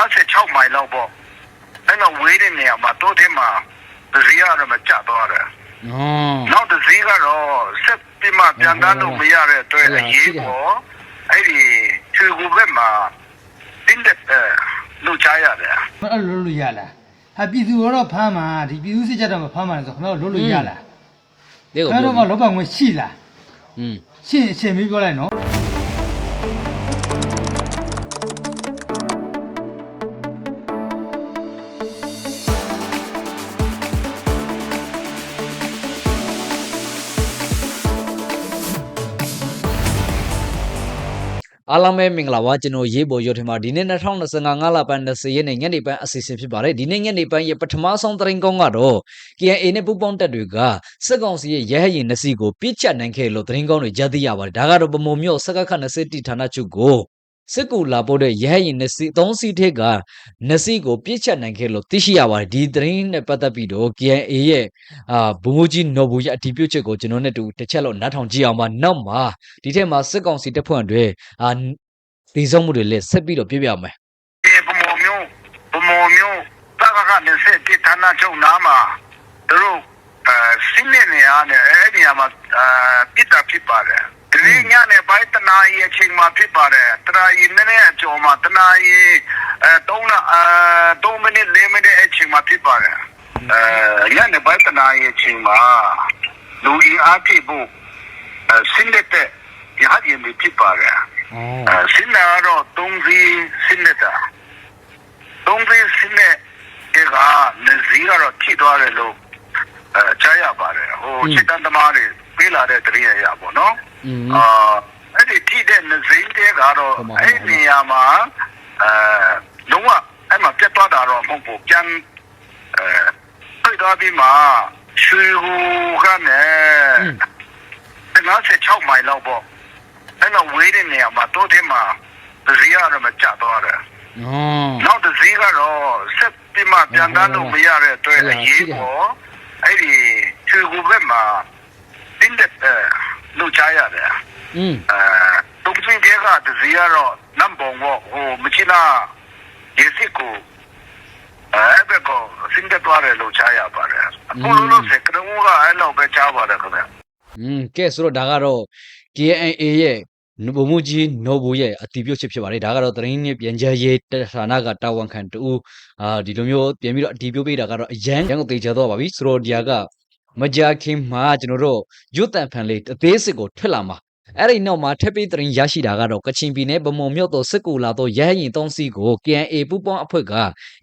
56မိုင်လောက်ပေါ့အဲ့တော့ဝေးတဲ့နေရာမှာတိုးထဲမှာဇီးကတော့မကျသွားတယ်ဟောနောက်တစ်စီးကတော့ဆက်ပြီးမှပြန်တန်းလို့မရတဲ့အတွက်ဟုတ်အပါရေးရှိတယ်ပေါ်အဲ့ဒီချွေကူဘက်မှာတင်းတဲ့အဲလူချရတယ်အဲ့လိုလုပ်လို့ရလားဟာပြည်သူကတော့ဖမ်းမှာဒီပြည်သူစစ်ချက်တော့မဖမ်းမှာလေဆိုခင်ဗျားတို့လုပ်လို့ရလားဒီကိုခင်ဗျားတို့ကလောဘငွေရှိလားอืมရှင်းအချိန်ပြီးပြောလိုက်နော် အားလုံးပဲမင်္ဂလာပါကျွန်တော်ရေးပေါ်ရွတ်ထမှာဒီနေ့2025ငလပန်း20ရက်နေ့ညနေပိုင်းအစီအစဉ်ဖြစ်ပါတယ်ဒီနေ့ညနေပိုင်းရဲ့ပထမဆုံးသတင်းကောင်းကတော့ KNA နဲ့ပူးပေါင်းတပ်တွေကစစ်ကောင်စီရဲ့ရဲဟရင်နစီကိုပြစ်ချနိုင်ခဲ့လို့သတင်းကောင်းတွေကြားသိရပါတယ်ဒါကတော့ပမုံမြို့စက္ကခ20တီဌာနချုပ်ကို စစ်ကူလာပို့တဲ့ရဲဟရင်နစီ3စီးထက်ကနစီကိုပြစ်ချနိုင်ခဲ့လို့သိရှိရပါတယ်ဒီသတင်းနဲ့ပတ်သက်ပြီးတော့ KNA ရဲ့အာဘုံမိုးကြီးနော်ဘူးရဲ့အတီးပြုတ်ချက်ကိုကျွန်တော်နဲ့တူတစ်ချက်လောက်နားထောင်ကြည့်အောင်ပါနောက်မှာဒီထက်မှာစစ်ကောင်စီတပ်ဖွဲ့တွေအာဒီဆုံးမှုတွေလည်းဆက်ပြီးတော့ပြပြမယ်ဒီပမောမျိုးပမောမျိုးတက္ကကနေတဲ့တိဌာနချုပ်နားမှာသူတို့အဲစင်းနေနေရတဲ့အဲ့ဒီနေရာမှာအဲပြစ်တာဖြစ်ပါတယ် လေးညနေပိုင်းတနာရီအချိန်မှာဖြစ်ပါတယ်တနာရီနည်းနည်းအကျော်မှာတနာရီအဲ3နာအဲ3မိနစ်4မိနစ်အချိန်မှာဖြစ်ပါတယ်အဲညနေပိုင်းတနာရီအချိန်မှာလူအင်အားပြည့်ဖို့အဲဆင်းလက်တဲ့ရဟရင်တွေဖြစ်ပါတယ်အဲဆင်းလာတော့3စီးဆင်းလက်တာ3စီးဆင်းလက်ဒီကလည်းစီးကတော့ဖြစ်သွားတယ်လို့အဲကြားရပါတယ်ဟိုချစ်တန်သမားတွေပြေးလာတဲ့တရိယာရပါတော့ အာအဲ့ဒီထိတဲ့နဇိမ်းတဲကတော့အဲ့ဒီနေရာမှာအဲလုံးဝအဲ့မှာပြတ်သွားတာတော့မဟုတ်ဘူးပြန်အဲတွေ့သွားပြီးမှရွှေဟူကနဲ့96မိုင်လောက်ပေါ့အဲ့တော့ဝေးတဲ့နေရာမှာတိုးထဲမှာဒဇီကတော့မကျသွားတယ်နောက်ဒဇီကတော့ဆက်ပြီးမှပြန်တန်းလို့မရတဲ့အတွက်အရေးပေါ်အဲ့ဒီရွှေဟူဘက်မှာတင်းတဲ့ လူချရတယ် อืม အဲတုံးစင်းကတစ်စီးကတော့နံပါတ်1ဟိုမချီနာရေစစ်ကိုအဲ့ဘက်ကိုစင်တဲ့သွားတယ်လို့ချရပါတယ်အခုလိုလို့စကရုံးကအဲ့လောက်ပဲချပါတယ်ခင်ဗျာ อืมကဲဆိုတော့ဒါကတော့ KNA ရဲ့ဘုံမှုကြီးနော်ဘူးရဲ့အတီးပြုတ်ချက်ဖြစ်ပါတယ်ဒါကတော့သတင်းနဲ့ပြန်ကြားရေးတဌာနကတာဝန်ခံတူအာဒီလိုမျိုးပြန်ပြီးတော့အတီးပြုတ်ပေးတာကတော့အရန်ရန်ကိုတေချာတော့ပါပြီဆိုတော့ဒီဟာက မကြာခင်မှာကျွန်တော်တို့ရွတ်တန်ဖန်လေးအသေးစစ်ကိုထွက်လာမှာအဲ့ဒီနောက်မှာထပ်ပြီးသတင်းရရှိတာကတော့ကချင်ပြည်နယ်ဗမုံမြို့တော်စစ်ကူလာတော့ရဟရင်သုံးစီးကို KNA ပူပေါင်းအဖွဲ့က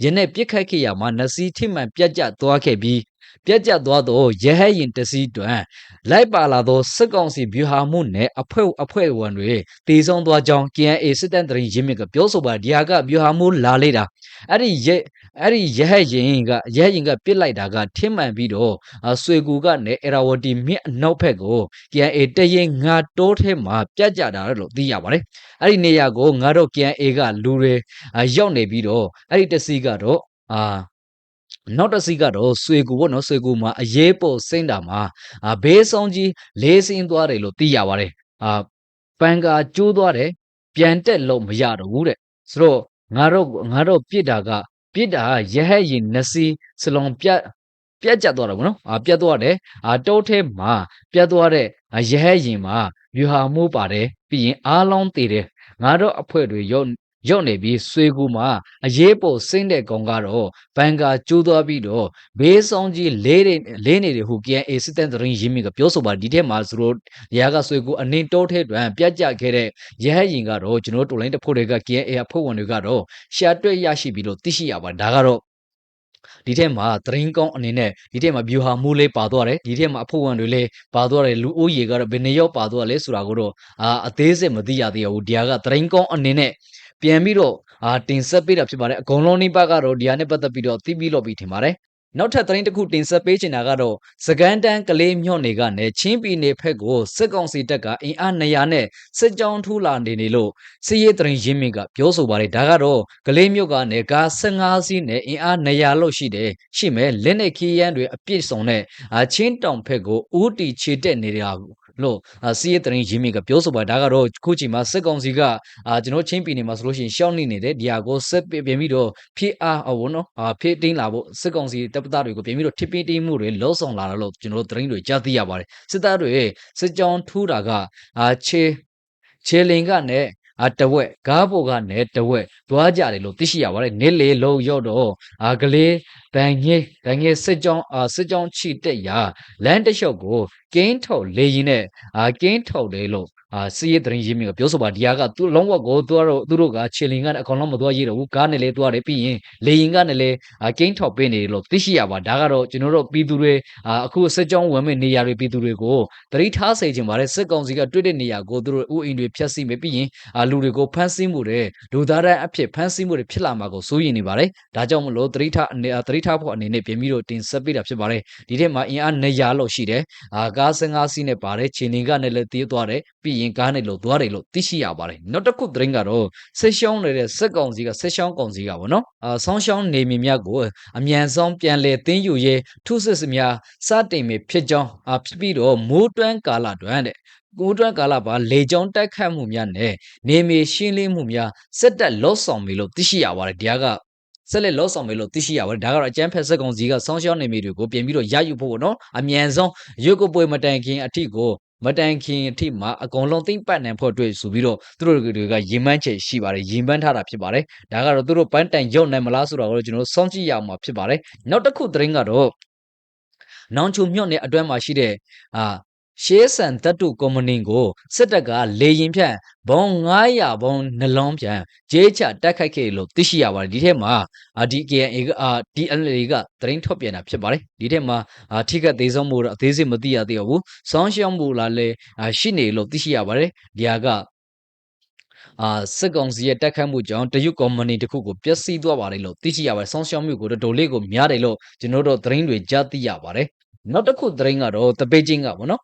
ယနေ့ပြစ်ခတ်ခဲ့ရမှာနစီထိမှန်ပြတ်ကျသွားခဲ့ပြီး ပြတ်ကျသွားတော့ရဟရင်တစီတွန်လိုက်ပါလာသောစစ်ကောင်စီဗျူဟာမှုနဲ့အဖွဲ့အဖွဲ့ဝင်တွေတည်ဆုံသွားကြောင်း KNA စစ်တမ်းသတင်းရင်းမြစ်ကပြောဆိုပါဒီဟာကဗျူဟာမှုလာလေတာအဲ့ဒီရအဲ့ဒီရဟရင်ကရဟရင်ကပြစ်လိုက်တာကထင်းမှန်ပြီးတော့အာဆွေကူကနေအရာဝတီမြစ်အနောက်ဘက်ကို KNA တရင်ငါတိုးထဲမှာပြတ်ကျတာလို့သိရပါတယ်အဲ့ဒီနေရာကိုငါတို့ KNA ကလူတွေအာရောက်နေပြီးတော့အဲ့ဒီတစီကတော့အာ နောက်တစ်စီးကတော့ဆွေကူပေါ့နော်ဆွေကူမှာအရေးပေါ်စိမ့်တာမှာအာဘေးဆောင်ကြီးလေးစင်းသွားတယ်လို့သိရပါတယ်အာပန်ကာကျိုးသွားတယ်ပြန်တက်လို့မရတော့ဘူးတဲ့ဆိုတော့ငါတို့ငါတို့ပြစ်တာကပြစ်တာကရဟတ်ရင်နစီစလုံးပြတ်ပြတ်ကျသွားတယ်ဗောနော်အာပြတ်သွားတယ်အာတောထဲမှာပြတ်သွားတဲ့အာရဟတ်ရင်မှာဗျူဟာမှုပါတယ်ပြီးရင်အားလောင်းတည်တယ်ငါတို့အဖွဲ့တွေရောက် ရောက်နေပြီးဆွေကူမှာအရေးပေါ်စိမ့်တဲ့ကောင်ကတော့ဘန်ကာကျိုးသွားပြီးတော့ဘေးဆောင်ကြီးလေးတွေလေးနေတယ်ဟူ KNA စစ်တမ်းသတင်းရင်းမြစ်ကပြောဆိုပါဒီထဲမှာသူတို့ရကဆွေကူအနင်းတိုးထဲတွင်ပြတ်ကျခဲ့တဲ့ရဟတ်ရင်ကတော့ကျွန်တော်တို့တော်လိုင်းတစ်ဖို့တွေက KNA အဖွဲ့ဝင်တွေကတော့ရှာတွေ့ရရှိပြီးတော့သိရှိရပါတယ်ဒါကတော့ဒီထဲမှာသတင်းကောင်းအနေနဲ့ဒီထဲမှာ view ဟာမူလေးပါသွားတယ်ဒီထဲမှာအဖို့ဝင်တွေလည်းပါသွားတယ်လူဦးရေကတော့ဘယ်နှစ်ယောက်ပါသွားလဲဆိုတာကိုတော့အာအသေးစိတ်မသိရသေးဘူးဒီဟာကသတင်းကောင်းအနေနဲ့ ပြန်ပြီးတော့အာတင်ဆက်ပေးတာဖြစ်ပါတယ်အကုန်လုံးနိပါကတော့ဒီဟာနဲ့ပတ်သက်ပြီးတော့သိပြီးလို့ပြီးထင်ပါတယ်နောက်ထပ်သတင်းတစ်ခုတင်ဆက်ပေးချင်တာကတော့စကန်တန်းကလေးမြို့နယ်ကနေချင်းပြည်နယ်ဖက်ကိုစစ်ကောင်စီတပ်ကအင်အား200နဲ့စစ်ကြောင်းထူလာနေနေလို့စစ်ရေးသတင်းရင်းမြစ်ကပြောဆိုပါတယ်ဒါကတော့ကလေးမြို့ကနေကား15စီးနဲ့အင်အား200လောက်ရှိတယ်ရှိမယ်လက်နဲ့ခီးရန်တွေအပြည့်စုံနဲ့အာချင်းတောင်ဖက်ကိုဦးတီခြေတက်နေတာ လို့အာစီးရဲတရင်ရင်းမြစ်ကပြောဆိုပါဒါကတော့ခုချိန်မှာစစ်ကောင်စီကအာကျွန်တော်ချင်းပြည်နယ်မှာဆိုလို့ရှိရင်ရှောင်းနေနေတဲ့ဒီဟာကိုစစ်ပြင်ပြီးတော့ဖြည့်အားဟောနော်အာဖြည့်တင်းလာဖို့စစ်ကောင်စီတပ်ပသားတွေကိုပြင်ပြီးတော့ထိပင်းတင်းမှုတွေလှုံ့ဆော်လာတယ်လို့ကျွန်တော်တို့သတင်းတွေကြားသိရပါတယ်စစ်သားတွေစစ်ကြောင်းထူးတာကအာချေချေလင်ကနဲ့အတဝက်ကားပေါ်ကနဲ့တဝက်သွားကြတယ်လို့သိရှိရပါတယ်နေလေလုံးရောက်တော့အာကလေး ဗန်ငယ်ဗန်ငယ်စစ်ကြောင်းအာစစ်ကြောင်းချီတက်ရာလမ်းတစ်လျှောက်ကိုကင်းထုတ်လေရင်နဲ့အာကင်းထုတ်တယ်လို့အာစီးရဲတရင်ရင်းမြစ်ကပြောဆိုပါဒီဟာကသူ့လုံးဝကိုသူတို့သူတို့ကချေလင်ကနေအကောင်လုံးမသွားရတော့ဘူးကားနဲ့လေသွားတယ်ပြီးရင်လေရင်ကနေလေအာကင်းထုတ်ပေးနေတယ်လို့သိရှိရပါဒါကတော့ကျွန်တော်တို့ပြည်သူတွေအာအခုစစ်ကြောင်းဝင်မဲ့နေရာတွေပြည်သူတွေကိုတတိထားစေချင်ပါတယ်စစ်ကောင်စီကတွေ့တဲ့နေရာကိုသူတို့ဥအိမ်တွေဖျက်ဆီးမယ်ပြီးရင်အာလူတွေကိုဖမ်းဆီးမှုတွေလူသားတိုင်းအဖြစ်ဖမ်းဆီးမှုတွေဖြစ်လာမှာကိုစိုးရိမ်နေပါတယ်ဒါကြောင့်မလို့တတိထားအနေတတိထားဖို့အနေနဲ့ပြင်ပြီးတော့တင်ဆက်ပေးတာဖြစ်ပါတယ်ဒီထက်မှာအင်အား200လောက်ရှိတယ်အာကား15စီးနဲ့ပါတယ်ခြေနေကနဲ့လည်းတေးသွားတယ်ပြီးရင်ကားနဲ့လို့သွားတယ်လို့သိရှိရပါတယ်နောက်တစ်ခုသတင်းကတော့ဆက်ရှောင်းနေတဲ့စက်ကောင်စီကဆက်ရှောင်းကောင်စီကပေါ့နော်အာဆောင်းရှောင်းနေမီမြတ်ကိုအမြန်ဆုံးပြန်လဲတင်းယူရဲထုစစ်စများစတင်မဖြစ်ကြောင်းအာဖြစ်ပြီးတော့မိုးတွန်းကာလတွင်တဲ့ကိုတွန်းကာလပါလေကြောင်းတိုက်ခတ်မှုများနဲ့နေမီရှင်းလင်းမှုများစက်တက်လော့ဆောင်ပြီလို့သိရှိရပါတယ်တရားက ဆက်လက်လော့ဆောင်မယ်လို့သိရှိရပါတယ်ဒါကတော့အကျန်းဖက်စက်ကောင်စီကဆောင်းရှောင်းနေမီတွေကိုပြင်ပြီးတော့ရယူဖို့ပေါ့နော်အမြန်ဆုံးရွက်ကိုပွဲမတိုင်ခင်အထိကိုမတိုင်ခင်အထိမှာအကုန်လုံးသိမ့်ပတ်နိုင်ဖို့အတွက်ဆိုပြီးတော့သူတို့တွေကရင်မှန်းချက်ရှိပါတယ်ရင်မှန်းထားတာဖြစ်ပါတယ်ဒါကတော့သူတို့ပန်းတိုင်ရုပ်နိုင်မလားဆိုတာကိုကျွန်တော်စောင့်ကြည့်ရအောင်မှာဖြစ်ပါတယ်နောက်တစ်ခုသတင်းကတော့နောင်ချုံမြုပ်နယ်အတွင်းမှာရှိတဲ့အာ ရှေးဆန်တတုကုမ္ပဏီကိုစစ်တပ်ကလေရင်ဖြန့်ဘုံ900ဘုံနှလုံးပြန်ဂျေးချတက်ခိုက်ခဲ့လို့သိရှိရပါတယ်ဒီထဲမှာအာဒီ KNA ကအာ DNL ကသတင်းထုတ်ပြန်တာဖြစ်ပါတယ်ဒီထဲမှာအာထိကတ်သေးဆုံးမှုတော့အသေးစိတ်မသိရသေးဘူးဆောင်းရှောင်းမှုလားလဲအာရှိနေလို့သိရှိရပါတယ်ဒီဟာကအာစစ်ကောင်စီရဲ့တက်ခတ်မှုကြောင့်တရုတ်ကုမ္ပဏီတစ်ခုကိုပျက်စီးသွားပါတယ်လို့သိရှိရပါတယ်ဆောင်းရှောင်းမှုကိုတော့ဒိုလေးကိုများတယ်လို့ကျွန်တော်တို့သတင်းတွေကြားသိရပါတယ်နောက်တစ်ခုသတင်းကတော့တပိတ်ချင်းကပေါ့နော်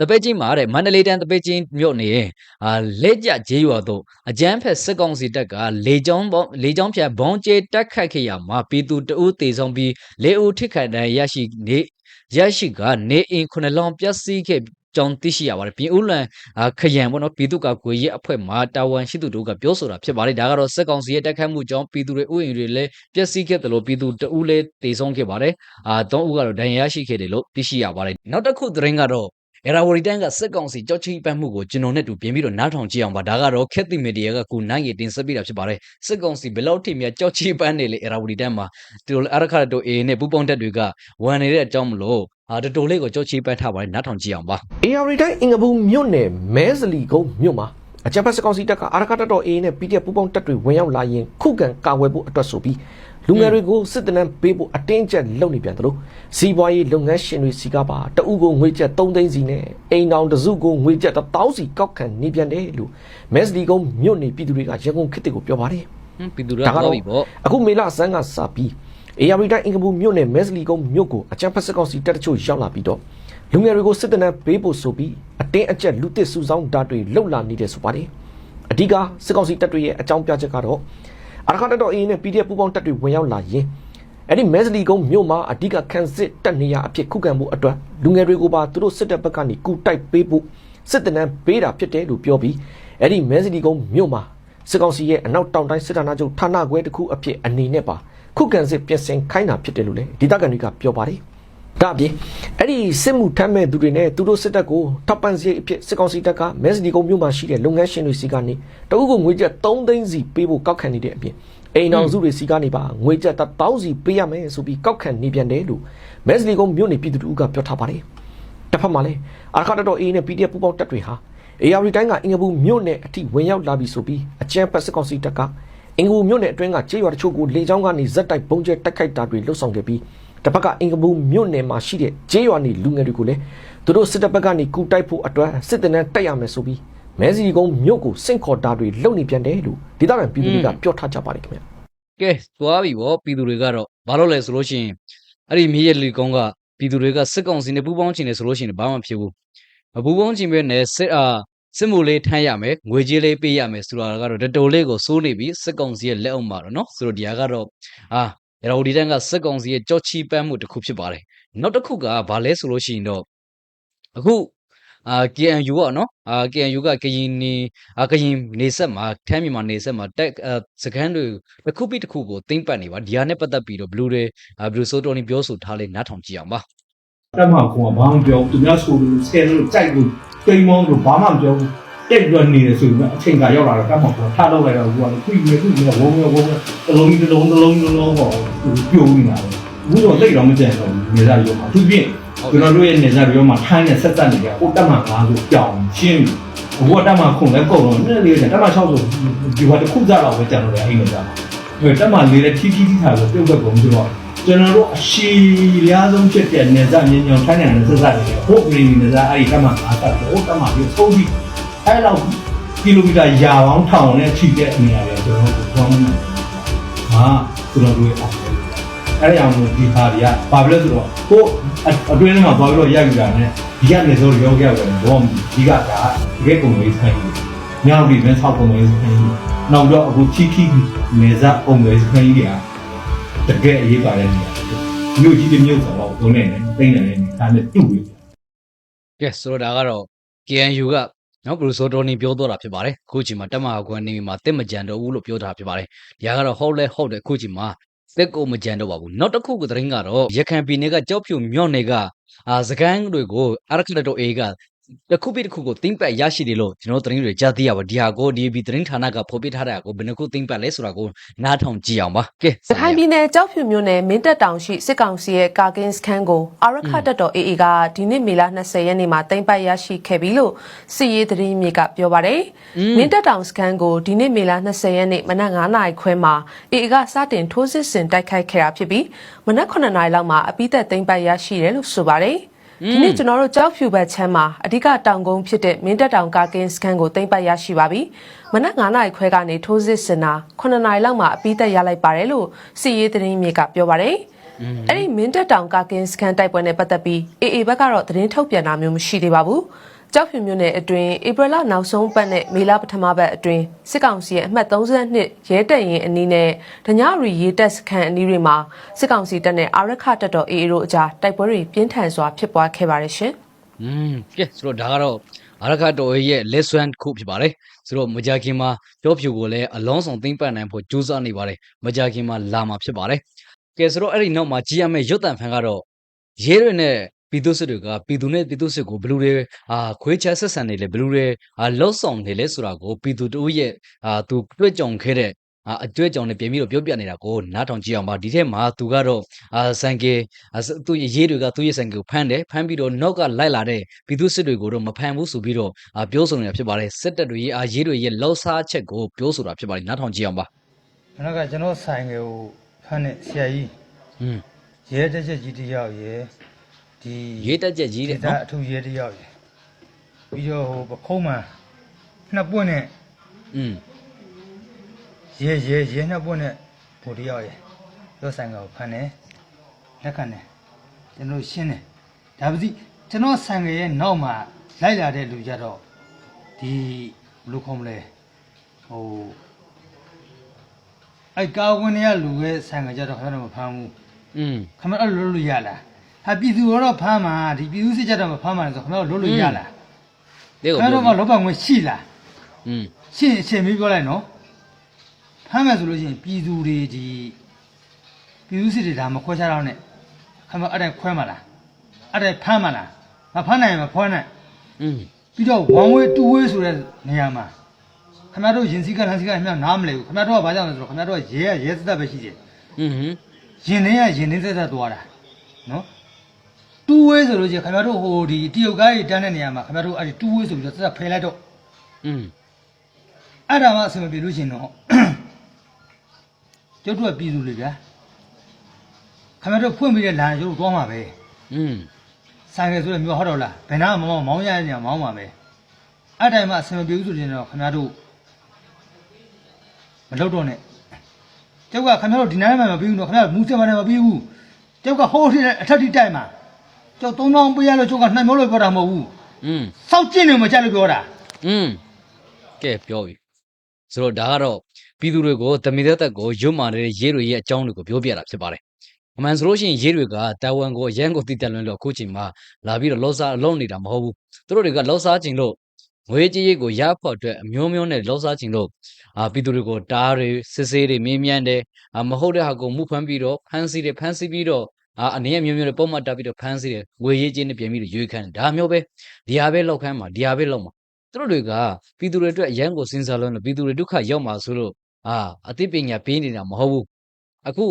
တပိတ်ချင်းမှာတဲ့မန္တလေးတန်းတပိတ်ချင်းမြို့နေအာလက်ကြဂျေးရွာတို့အကြမ်းဖက်စစ်ကောင်စီတပ်ကလေကြောင်းပေါလေကြောင်းဖြတ်ဘုံကျဲတက်ခတ်ခဲ့ရမှာပြည်သူတအုပ်တေဆုံးပြီးလေဦးထိခိုက်တဲ့ရရှိနေရရှိကနေအင်ခုနှစ်လောင်းပျက်စီးခဲ့ကြောင်းသိရှိရပါတယ်ပြည်ဦးလန်ခရံပေါ့နော်ပြည်သူ့ကကွေရဲ့အဖွဲ့မှာတာဝန်ရှိသူတို့ကပြောဆိုတာဖြစ်ပါတယ်ဒါကတော့စစ်ကောင်စီရဲ့တက်ခတ်မှုကြောင့်ပြည်သူတွေဥယျာဉ်တွေလည်းပျက်စီးခဲ့တယ်လို့ပြည်သူတအုပ်လည်းတေဆုံးခဲ့ပါတယ်အာသုံးဦးကတော့ဒဏ်ရာရရှိခဲ့တယ်လို့သိရှိရပါတယ်နောက်တစ်ခုသတင်းကတော့အ ရာဝရီတန်ကစစ်ကောင်စီကြောက်ချီပန်းမှုကိုကျွန်တော်နဲ့တူပြင်ပြီးတော့နားထောင်ကြည့်အောင်ပါဒါကတော့ခက်တိမီဒီယာကကိုနိုင်ရတင်ဆက်ပြတာဖြစ်ပါတယ်စစ်ကောင်စီဘယ်လောက်ထိမြတ်ကြောက်ချီပန်းနေလေအရာဝရီတန်မှာဒီလိုအရခရတိုအေနဲ့ပူပေါင်းတက်တွေကဝန်နေတဲ့အကြောင်းမလို့အာတော်တော်လေးကိုကြောက်ချီပန်းထားပါတယ်နားထောင်ကြည့်အောင်ပါ AR တိုင်းအင်္ဂပူမြို့နယ်မဲစလီကုန်းမြို့မှာအကြံဖက်စကောင်စီတပ်ကအာရခတတော် A နဲ့ PDF ပူပေါင်းတပ်တွေဝင်ရောက်လာရင်ခုခံကာဝယ်ဖို့အတွက်ဆိုပြီး လူငယ်တွေကိုစစ်တနမ်းပေးဖို့အတင်းကျပ်လုပ်နေပြန်တယ်လို့စီးပွားရေးလုပ်ငန်းရှင်တွေစီကပါတအုပ်ကိုငွေကျပ်3သိန်းစီနဲ့အိမ်တော်တစုကိုငွေကျပ်1000စီကောက်ခံနေပြန်တယ်လို့မဲစလီကုန်းမြို့နယ်ပြည်သူတွေကရန်ကုန်ခေတ်တွေကိုပြောပါတယ်ဟွန်းပြည်သူတွေကသွားပြီပေါ့အခုမေလဆန်းကစပြီးအေယာရီတိုင်းအင်္ဂပူမြို့နယ်မဲစလီကုန်းမြို့ကိုအကြမ်းဖက်စစ်ကောင်စီတပ်တချို့ရောက်လာပြီးတော့လူငယ်တွေကိုစစ်တနမ်းပေးဖို့ဆိုပြီးအတင်းအကျပ်လူတစ်စုဆောင်ဓာတ်တွေလှုပ်လာနေတယ်ဆိုပါတယ်အဓိကစစ်ကောင်စီတပ်တွေရဲ့အကြောင်းပြချက်ကတော့ အရခတတော်အင်းနဲ့ PDF ပူပေါင်းတပ်တွေဝင်ရောက်လာရင်အဲ့ဒီမဲစလီကုန်းမြို့မှာအဓိကခန်းစစ်တပ်နေရအဖြစ်ခုခံမှုအတွက်လူငယ်တွေကိုပါသူတို့စစ်တပ်ဘက်ကနေကူတိုက်ပေးဖို့စစ်တနမ်းပေးတာဖြစ်တယ်လို့ပြောပြီးအဲ့ဒီမဲစလီကုန်းမြို့မှာစစ်ကောင်စီရဲ့အနောက်တောင်တိုင်းစစ်ဌာနချုပ်ဌာနခွဲတစ်ခုအဖြစ်အနေနဲ့ပါခုခံစစ်ပြင်ဆင်ခိုင်းတာဖြစ်တယ်လို့လည်းဒေသခံတွေကပြောပါတယ်။ ဒါအပြင်အဲ့ဒီစစ်မှုထမ်းမဲ့သူတွေနဲ့သူတို့စစ်တပ်ကိုထောက်ပံ့စရိတ်အဖြစ်စစ်ကောင်စီတပ်ကမဲစဒီကုန်းမြို့မှာရှိတဲ့လုပ်ငန်းရှင်တွေစီကနေတအုပ်ကိုငွေကျပ်3သိန်းစီပေးဖို့ကောက်ခံနေတဲ့အပြင်အိမ်အောင်စုတွေစီကနေပါငွေကျပ်1000စီပေးရမယ်ဆိုပြီးကောက်ခံနေပြန်တယ်လို့မဲစဒီကုန်းမြို့နယ်ပြည်သူတို့ကပြောထားပါတယ်။တစ်ဖက်မှာလည်းအာခါတတော် A နဲ့ PDF ပူပေါင်းတပ်တွေဟာ AR တိုင်းကအင်္ဂပူမြို့နယ်အထိဝင်ရောက်လာပြီဆိုပြီးအကြမ်းဖက်စစ်ကောင်စီတပ်ကအင်္ဂပူမြို့နယ်အတွင်းကကြေးရွာတချို့ကိုလေကြောင်းကနေဇက်တိုက်ပုံကျဲတိုက်ခိုက်တာတွေလှုပ်ဆောင်ခဲ့ပြီး တစ်ဖက်ကအင်္ဂပူမြို့နယ်မှာရှိတဲ့ကြေးရွာနေလူငယ်တွေကိုလည်းသူတို့စစ်တပ်ဘက်ကနေကူတိုက်ဖို့အတွက်စစ်တပ်နဲ့တိုက်ရမယ်ဆိုပြီးမဲစီကုန်းမြို့ကိုစင့်ခေါ်တာတွေလုပ်နေပြန်တယ်လို့ဒေသခံပြည်သူတွေကပြောထားကြပါတယ်ခင်ဗျာ ကဲသွားပြီဗောပြည်သူတွေကတော့ဘာလို့လဲဆိုလို့ရှိရင်အဲ့ဒီမြေရလီကုန်းကပြည်သူတွေကစစ်ကောင်စီနဲ့ပူးပေါင်းချင်တယ်ဆိုလို့ရှိရင်ဘာမှမဖြစ်ဘူးမပူးပေါင်းချင်ပဲနဲ့စစ်အာစစ်မှုလေးထမ်းရမယ်ငွေကြေးလေးပေးရမယ်ဆိုတာကတော့တော်တော်လေးကိုစိုးနေပြီစစ်ကောင်စီရဲ့လက်အောက်မှာတော့เนาะဆိုတော့ဒီဟာကတော့အာ ရော်ဒီတန်ကစစ်ကောင်စီရဲ့ကြောက်ချီပန်းမှုတစ်ခုဖြစ်ပါတယ်နောက်တစ်ခုကဘာလဲဆိုလို့ရှိရင်တော့အခုအာ KNU ပေါ့နော်အာ KNU ကကရင်နေအာကရင်နေဆက်မှာထမ်းမြန်မာနေဆက်မှာတက်အာစကန်တွေတစ်ခုပြီးတစ်ခုကိုသိမ့်ပတ်နေပါဒီဟာနဲ့ပတ်သက်ပြီးတော့ဘလူးတွေအာဘလူးဆိုတော်နေပြောဆိုထားလဲနားထောင်ကြည့်အောင်ပါတက်မှကွာဘာမှမပြောဘူးသူများဆိုလို့စကန်လို့ကြိုက်လို့တိမ်မောင်းလို့ဘာမှမပြောဘူး တက်ပြီးတော့နေတယ်ဆိုပြီးအချိန်ကရောက်လာတော့တက်မှကွာထားတော့လိုက်တော့ကွာခွိနေခွိနေဝုန်းဝုန်းဝုန်းတလုံးတစ်လုံးတစ်လုံးတစ်လုံးဟောပြုံးနေတာဘူးတော့သိတော့မကြံတော့နေစားရောမှာသူပြင်ကျွန်တော်တို့ရဲ့နေစားရောမှာထိုင်းနဲ့ဆက်ဆက်နေကြဟိုတက်မှငါဆိုကြောင်ရှင်းဘိုးတက်မှခုံလဲကုန်တော့နည်းနည်းလေးတက်မှ6ဆိုဒီဘာတစ်ခုကြတော့ပဲကြံတော့တယ်အိမ်နေကြမှာအဲတက်မှလေးလည်းထီးထီးထီးထားလို့ပြုတ်ပဲကုန်ပြီးတော့ကျွန်တော်တို့အရှိလျားဆုံးဖြစ်တဲ့နေစားမြင်းညောင်ထိုင်းနိုင်ငံနဲ့ဆက်ဆက်နေတယ်ဟုတ်ကလေးနေစားအဲ့ဒီကမှငါးဆက်တော့တမပြီးသုံးပြီး အဲ့လောက်ကီလိုမီတာရာပေါင်းထောင်နဲ့ထိတဲ့နေရာတွေကျွန်တော်တို့ကောင်းနေဟာကျွန်တော်တို့ရဲ့အောင်အဲ့ဒီအောင်လို့ဒီဟာတွေကဘာဖြစ်လဲဆိုတော့ကိုအတွင်းထဲမှာသွားပြီးတော့ရိုက်ကြတာနဲ့ဒီကနေဆိုရောခဲ့တယ်ဘောဒီကကတကယ်ကုန်လေးဆိုင်ညောင်ပြီးမင်းဆောက်ကုန်လေးဆိုင်နောက်တော့အခုချီခီနေစားကုန်လေးဆိုင်တွေကတကယ်အရေးပါတဲ့နေရာမြို့ကြီးတစ်မြို့ဆိုတော့ဘုံနဲ့တိတ်နေတဲ့နေသားနဲ့တူပြီကဲဆိုတော့ဒါကတော့ KNU က နော်ဘလူးဆိုတော်နေပြောတော့တာဖြစ်ပါတယ်အခုချိန်မှာတက်မဟာကွန်းနေမှာတက်မကြံတော့ဘူးလို့ပြောတာဖြစ်ပါတယ်ဒီဟာကတော့ဟုတ်လဲဟုတ်တယ်အခုချိန်မှာတက်ကိုမကြံတော့ပါဘူးနောက်တစ်ခုကသတင်းကတော့ရခိုင်ပြည်နယ်ကကြောက်ဖြူမြော့နယ်ကအာစကန်တွေကိုအာရခလက်တော်အေက တစ်ခုပြီးတစ်ခုကိုတင်းပတ်ရရှိတယ်လို့ကျွန်တော်သတင်းတွေကြားသိရပါဒီဟာကို DB သတင်းဌာနကဖော်ပြထားတာကိုဘယ်နှခုတင်းပတ်လဲဆိုတာကိုနားထောင်ကြည့်အောင်ပါကဲရခိုင်ပြည်နယ်ကြောက်ဖြူမြို့နယ်မင်းတပ်တောင်ရှိစစ်ကောင်စီရဲ့ကာကင်းစခန်းကိုအာရခတပ်တော် AA ကဒီနေ့မေလ20ရက်နေ့မှာတင်ပိုက်ရရှိခဲ့ပြီလို့စစ်ရေးသတင်းမြေကပြောပါတယ်။မင်းတပ်တောင်စခန်းကိုဒီနေ့မေလ20ရက်နေ့မနက်9:00နာရီခွဲမှာ AA ကစတင်ထိုးစစ်ဆင်တိုက်ခိုက်ခဲ့တာဖြစ်ပြီးမနက်9:00နာရီလောက်မှာအပိသက်တင်ပိုက်ရရှိတယ်လို့ဆိုပါတယ်။ ဒီနေ့ကျွန်တော်တို့ကြောက်ဖြူဘက်ချမ်းမှာအဓိကတောင်ကုန်းဖြစ်တဲ့မင်းတပ်တောင်ကာကင်းစခန်းကိုတင်ပိုက်ရရှိပါပြီ။မနက်9:00နာရီခွဲကနေထိုးစစ်ဆင်တာ9:00နာရီလောက်မှာအပိသက်ရလိုက်ပါတယ်လို့စစ်ရေးသတင်းမြေကပြောပါတယ်။အဲ့ဒီမင်းတပ်တောင်ကာကင်းစခန်းတိုက်ပွဲနဲ့ပတ်သက်ပြီး AA ဘက်ကတော့သတင်းထုတ်ပြန်တာမျိုးမရှိသေးပါဘူး။ ကြောက်ဖြူမြို့နယ်အတွင်းဧပြီလနောက်ဆုံးပတ်နဲ့မေလပထမပတ်အတွင်းစစ်ကောင်စီရဲ့အမှတ်32ရဲတပ်ရင်အနီးနဲ့ဒညရီရဲတပ်စခန်းအနီးတွေမှာစစ်ကောင်စီတပ်နဲ့အာရခတပ်တော် AA တို့အကြားတိုက်ပွဲတွေပြင်းထန်စွာဖြစ်ပွားခဲ့ပါတယ်ရှင်။อืมကဲဆိုတော့ဒါကတော့အာရခတော်ရဲ့လက်ဆွမ်းတစ်ခုဖြစ်ပါတယ်ဆိုတော့မကြခင်မှာကြောဖြူကိုလည်းအလုံးစုံသိမ့်ပတ်နိုင်ဖို့ကြိုးစားနေပါတယ်မကြခင်မှာလာမှာဖြစ်ပါတယ်ကဲဆိုတော့အဲ့ဒီနောက်မှာကြည်ရမယ့်ရွတ်တန်ဖန်ကတော့ရဲတွေနဲ့ ပြည်သူစစ်တွေကပြည်သူနဲ့ပြည်သူစစ်ကိုဘယ်လူတွေအာခွေးချဆက်ဆံနေလဲဘယ်လူတွေအာလှုပ်ဆောင်နေလဲဆိုတာကိုပြည်သူတို့ရဲ့အာသူတွေ့ကြုံခဲ့တဲ့အာအတွေ့အကြုံနဲ့ပြင်ပြီးတော့ပြောပြနေတာကိုနားထောင်ကြည့်အောင်ပါဒီထက်မှာသူကတော့အာစံကေအာသူ့ရဲ့ရေးတွေကသူ့ရဲ့စံကေကိုဖမ်းတယ်ဖမ်းပြီးတော့နောက်ကလိုက်လာတဲ့ပြည်သူစစ်တွေကိုတော့မဖမ်းဘူးဆိုပြီးတော့အာပြောဆိုနေတာဖြစ်ပါတယ်စစ်တပ်တွေရဲ့အာရေးတွေရဲ့လောက်စားချက်ကိုပြောဆိုတာဖြစ်ပါတယ်နားထောင်ကြည့်အောင်ပါကျွန်တော်ကကျွန်တော်ဆိုင်ကိုဖမ်းတဲ့ဆရာကြီးอืมရဲတက်ချက်ကြီးတစ်ယောက်ရယ် ဒီ ရေးတက်ချက်ကြီးတဲ့ ဒါ နော် အထူးရဲတစ်ယောက်ရယ်ပြီးတော့ဟိုပခုံးမှနှစ်ပွင့်နဲ့ อืม ရဲရဲရဲနှစ်ပွင့်နဲ့ဟိုတစ်ယောက်ရယ်ရောဆိုင်ကိုဖမ်းတယ်လက်ခံတယ်ကျွန်တော်ရှင်းတယ်ဒါပစီကျွန်တော်ဆိုင်ကရဲ့နောက်မှာလိုက်လာတဲ့လူကြတော့ဒီဘယ်လိုခေါ်မလဲဟိုအဲ့ကာဝင်ရလူရဲ့ဆိုင်ကကြတော့ခဏတော့မဖမ်းဘူး อืม ခမအဲ့လိုလုပ်လို့ရလား ဟာပြည်သူတော့ဖမ်းမှာဒီပြည်သူစစ်ကြတော့မဖမ်းမှာဆိုခမတော့လုပ်လို့ရလား ဒီကို ခမ ပြော တော့ကလောဘငွေရှိလား อืม ရှင်းအချိန်ပြီးပြောလိုက်နော်ဖမ်းမယ်ဆိုလို့ရှိရင်ပြည်သူတွေဒီပြည်သူစစ်တွေဒါမခွဲခြားတော့နဲ့ခမအဲ့ဒါခွဲမှာလားအဲ့ဒါဖမ်းမှာလားမဖမ်းနိုင်ရင်မဖွမ်းနိုင် อืม ပြီးတော့ one way two way ဆိုတဲ့နေရာမှာခမတို့ရင်စည်းကလမ်းစည်းကခမနားမလဲဘူးခမတို့ကဘာကြောင့်လဲဆိုတော့ခမတို့ကရဲကရဲစသက်ပဲရှိတယ် อืม ရင်ထဲကရင်ထဲသက်သက်သွားတာနော် တူဝေးဆိုလို့ချင်းခင်ဗျားတို့ဟိုဒီတရုတ်ကားကြီးတန်းတဲ့နေရာမှာခင်ဗျားတို့အဲ့ဒီတူဝေးဆိုပြီးတော့သက်သက်ဖယ်လိုက်တော့ อืม အဲ့ဒါမှအဆင်မပြေလို့ရှရင်တော့ကျုပ်တို့ကပြည်သူလေဗျာခင်ဗျားတို့ဖွင့်ပြီးတဲ့လမ်းကျုပ်တို့သွားမှာပဲ อืม ဆိုင်ကယ်ဆိုတဲ့မျိုးဟုတ်တော့လားဘယ်နာမှမောင်းမောင်းရတဲ့နေရာမောင်းမှာပဲအဲ့တိုင်းမှအဆင်မပြေဘူးဆိုရင်တော့ခင်ဗျားတို့မလုပ်တော့နဲ့ကျုပ်ကခင်ဗျားတို့ဒီနားမှာမပြီးဘူးတော့ခင်ဗျားတို့မူစင်မှာလည်းမပြီးဘူးကျုပ်ကဟိုးထိတဲ့အထက်ထိတိုက်မှာ ကျုပ်3000ပေးရလို့ကျုပ်ကနှိုင်မိုးလို့ပြောတာမဟုတ်ဘူး อืม စောက်ကျင့်နေမှကြက်လို့ပြောတာ อืมကဲပြောပြီဆိုတော့ဒါကတော့ပြည်သူတွေကိုတမီသက်သက်ကိုရွတ်မာနေတဲ့ရေးတွေရဲ့အကြောင်းတွေကိုပြောပြတာဖြစ်ပါတယ် အမှန်ဆိုလို့ရှိရင်ရေးတွေကတာဝန်ကိုရန်ကိုတည်တက်လွန်းလို့အခုချိန်မှာလာပြီးတော့လောစားအလုံးနေတာမဟုတ်ဘူးသူတို့တွေကလောစားခြင်းလို့ငွေကြေးရေးကိုရဖို့အတွက်အမျိုးမျိုးနဲ့လောစားခြင်းလို့အာပြည်သူတွေကိုတားတွေစစ်ဆေးတွေမင်းမြန်းတယ်အာမဟုတ်တဲ့ဟာကိုမှုဖမ်းပြီးတော့ဖမ်းဆီးတယ်ဖမ်းဆီးပြီးတော့ အာအနေနဲ့မျိုးမျိုးနဲ့ပုံမှန်တက်ပြီးတော့ဖမ်းဆီးတယ်ငွေရေးချင်းနဲ့ပြင်ပြီးတော့ရွေးခန်းတယ်ဒါမျိုးပဲဒီဟာပဲလောက်ခန်းမှာဒီဟာပဲလောက်မှာသူတို့တွေကပြည်သူတွေအတွက်အရန်ကိုစဉ်းစားလို့ပြည်သူတွေဒုက္ခရောက်မှာဆိုလို့အာအသိပညာပေးနေတာမဟုတ်ဘူးအခု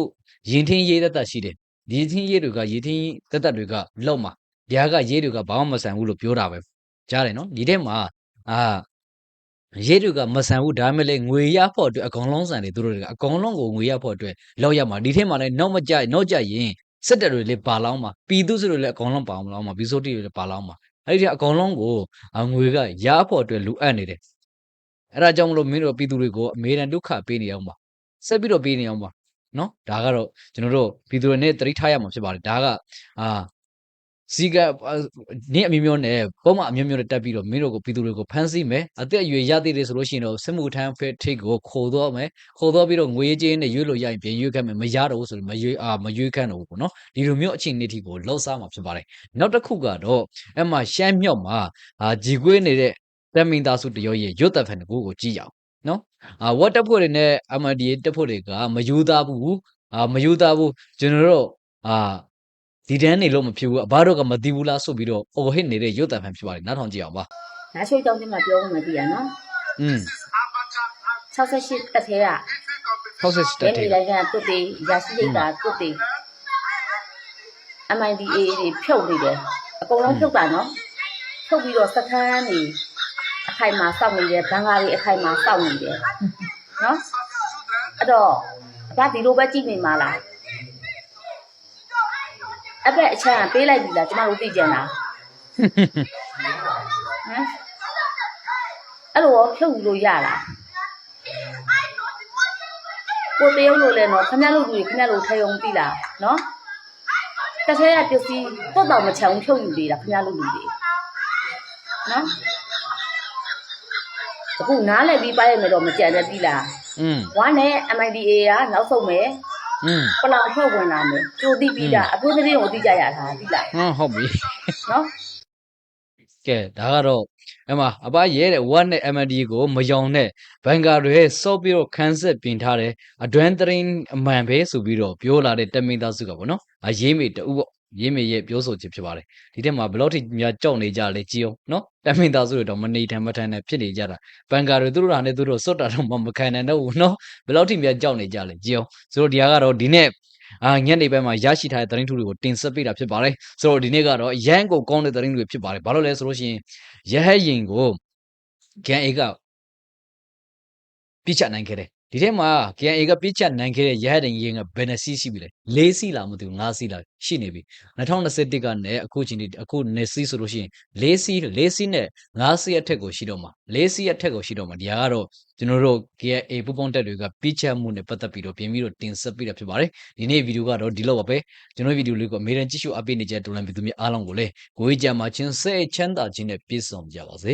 ရင်ထင်းရေးသက်သက်ရှိတယ်ဒီထင်းရေးတွေကရေထင်းတက်တက်တွေကလောက်မှာဒီဟာကရေးတွေကဘာမှမဆန်ဘူးလို့ပြောတာပဲကြားတယ်နော်ဒီထဲမှာအာရေးတွေကမဆန်ဘူးဒါမှမဟုတ်ငွေရဖို့အတွက်အကောင်လုံးဆန်တယ်သူတို့တွေကအကောင်လုံးကိုငွေရဖို့အတွက်လောက်ရမှာဒီထဲမှာလည်းနောက်မကြနောက်ကြရင် စက်တက်တွေလည်းပါလောင်းမှာပြည်သူစုတွေလည်းအကောင်လုံးပါအောင်လောင်းမှာဘီဆိုတီတွေလည်းပါလောင်းမှာအဲ့ဒီအကောင်လုံးကိုအငွေကရဖို့အတွက်လူအပ်နေတယ်အဲ့ဒါကြောင့်မလို့မင်းတို့ပြည်သူတွေကိုအမေရိကန်ဒုက္ခပေးနေအောင်ပါဆက်ပြီးတော့ပေးနေအောင်ပါနော်ဒါကတော့ကျွန်တော်တို့ပြည်သူတွေနဲ့တတိထားရမှာဖြစ်ပါတယ်ဒါကအာ စီကအာနေ့အမျိုးမျိုးနဲ့ပုံမှန်အမျိုးမျိုးနဲ့တက်ပြီးတော့မင်းတို့ကိုပြည်သူတွေကိုဖမ်းဆီးမယ်အသက်အရွယ်ရသေးတယ်ဆိုလို့ရှိရင်တော့စစ်မှုထမ်းဖက်ထိတ်ကိုခေါ်တော့မယ်ခေါ်တော့ပြီးတော့ငွေကြေးနဲ့ရွေးလို့ရရင်ပြင်ရွေးခတ်မယ်မရတော့ဘူးဆိုရင်မရွေးအာမရွေးခတ်တော့ဘူးပေါ့နော်ဒီလိုမျိုးအခြေအနေထိကိုလှောက်စားမှာဖြစ်ပါတယ်နောက်တစ်ခုကတော့အဲ့မှာရှမ်းမြောက်မှာအာဂျီကွေးနေတဲ့တမင်သားစုတရောရဲ့ရွတ်တပ်ဖန်တကူကိုကြည့်ရအောင်နော်အာဝတ်တပ်ဖွဲ့တွေနဲ့ MDA တပ်ဖွဲ့တွေကမယူသားဘူးအာမယူသားဘူးကျွန်တော်တို့အာ ဒီတန်းနေလို့မဖြစ်ဘူးအဘတို့ကမသိဘူးလားဆိုပြီးတော့အော်ဟစ်နေတဲ့ရွတ်တပ်ဖန်ဖြစ်ပါတယ်နားထောင်ကြည့်အောင်ပါနားချိုးတောင်းတင်မှာပြောဖို့မသိရနော်อืม68တက်သေးက60တရဲက်တေနေလိုက်ကကုတ်တေရရှိရိတ်တာကုတ်တေ MIDA တွေဖြုတ်နေတယ်အကုန်လုံးဖြုတ်တာနော်ဖြုတ်ပြီးတော့စခန်းနေအခိုင်မှာစောင့်နေတယ်ဘန်ကာတွေအခိုင်မှာစောင့်နေတယ်နော်အဲ့တော့ဒါဒီလိုပဲကြည့်နေမှာလား အပက်အချမ်းပေးလိုက်ပြီလားကျမတို့သိကြတာဟမ်အဲ့လိုရောဖြုတ်လို့ရလားကိုတရုပ်လို့လဲနော်ခမရလို့လူတွေခမရလို့ထဲုံပြီလားနော်တစ်ခဲရပစ္စည်းတော့တော့မချောင်ဖြုတ်ယူနေတာခမရလို့လူတွေနော်အခုနားလည်ပြီးပါရမယ်တော့မကြံရပြီလားอืมဝါနဲ့ MIDA ကနောက်ဆုံးပဲ ပလောင်ထုတ်ဝင်လာမယ်ကြိုသိပြီးတာအခုသတင်းကိုသိကြရတာပြီလားဟမ်ဟုတ်ပြီနော်ကဲဒါကတော့အမအပရဲတဲ့1နဲ့ MD ကိုမယောင်တဲ့ဘန်ကာတွေစော့ပြီးတော့ခန်းဆက်ပြင်ထားတယ်အတွင်းတရင်အမှန်ပဲဆိုပြီးတော့ပြောလာတဲ့တမင်သားစုကပေါ့နော်အရေးမေတူပေါ့ ရေးမေရဲ့ပြောဆိုခြင်းဖြစ်ပါတယ်ဒီထဲမှာဘယ်လောက်ထိများကြောက်နေကြလဲကြည်အောင်နော်တမင်သားစုတွေတော့မနေထမ်းမထမ်းနဲ့ဖြစ်နေကြတာဘန်ကာတွေသူတို့ဟာနဲ့သူတို့စွတ်တာတော့မမခံနိုင်တော့ဘူးနော်ဘယ်လောက်ထိများကြောက်နေကြလဲကြည်အောင်ဆိုတော့ဒီဟာကတော့ဒီနေ့အာညနေပိုင်းမှာရရှိထားတဲ့သတင်းထူတွေကိုတင်ဆက်ပေးတာဖြစ်ပါတယ်ဆိုတော့ဒီနေ့ကတော့ရန်ကိုကောင်းတဲ့သတင်းတွေဖြစ်ပါတယ်ဘာလို့လဲဆိုလို့ရှိရင်ရဟတ်ရင်ကို KNA ကပြစ်ချနိုင်ခဲ့တယ် ဒီထဲမှာ KNA ကပြစ်ချနိုင်ခဲ့တဲ့ရဟတ်ရင်ကဘယ်နှစီးရှိပြီလဲ၄စီးလားမသိဘူး၅စီးလားရှိနေပြီ2021ကနဲ့အခုချိန်ဒီအခုနေစီးဆိုလို့ရှိရင်၄စီး၄စီးနဲ့၅စီးအထက်ကိုရှိတော့မှာ၄စီးအထက်ကိုရှိတော့မှာဒီဟာကတော့ကျွန်တော်တို့ KNA ပူပေါင်းတက်တွေကပြစ်ချမှုနဲ့ပတ်သက်ပြီးတော့ပြင်ပြီးတော့တင်ဆက်ပေးတာဖြစ်ပါတယ်ဒီနေ့ဗီဒီယိုကတော့ဒီလောက်ပါပဲကျွန်တော်ဗီဒီယိုလေးကိုအမေရိကန်ကြည့်ရှုအပ်ပေးနေကြတဲ့ဒိုလန်ပြည်သူများအားလုံးကိုလည်းကိုယ်ကြမှာချင်းစိတ်ချမ်းသာခြင်းနဲ့ပြည့်စုံကြပါစေ